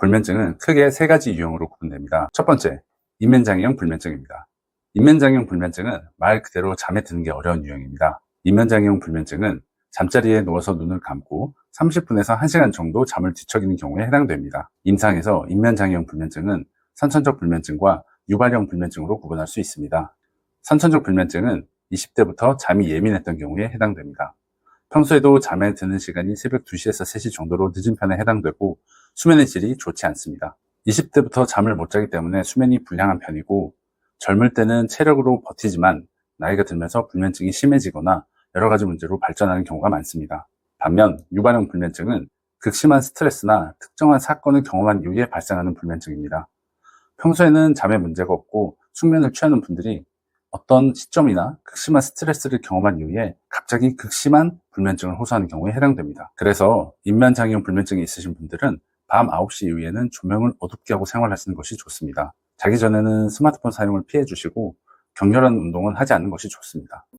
불면증은 크게 세 가지 유형으로 구분됩니다. 첫 번째, 인면장애형 불면증입니다. 인면장애형 불면증은 말 그대로 잠에 드는 게 어려운 유형입니다. 인면장애형 불면증은 잠자리에 누워서 눈을 감고 30분에서 1시간 정도 잠을 뒤척이는 경우에 해당됩니다. 임상에서 인면장애형 불면증은 선천적 불면증과 유발형 불면증으로 구분할 수 있습니다. 선천적 불면증은 20대부터 잠이 예민했던 경우에 해당됩니다. 평소에도 잠에 드는 시간이 새벽 2시에서 3시 정도로 늦은 편에 해당되고 수면의 질이 좋지 않습니다. 20대부터 잠을 못 자기 때문에 수면이 불량한 편이고 젊을 때는 체력으로 버티지만 나이가 들면서 불면증이 심해지거나 여러 가지 문제로 발전하는 경우가 많습니다. 반면 유발형 불면증은 극심한 스트레스나 특정한 사건을 경험한 이후에 발생하는 불면증입니다. 평소에는 잠에 문제가 없고 숙면을 취하는 분들이 어떤 시점이나 극심한 스트레스를 경험한 이후에 갑자기 극심한 불면증을 호소하는 경우에 해당됩니다. 그래서 인면장애형 불면증이 있으신 분들은 밤 9시 이후에는 조명을 어둡게 하고 생활하시는 것이 좋습니다. 자기 전에는 스마트폰 사용을 피해 주시고 격렬한 운동은 하지 않는 것이 좋습니다.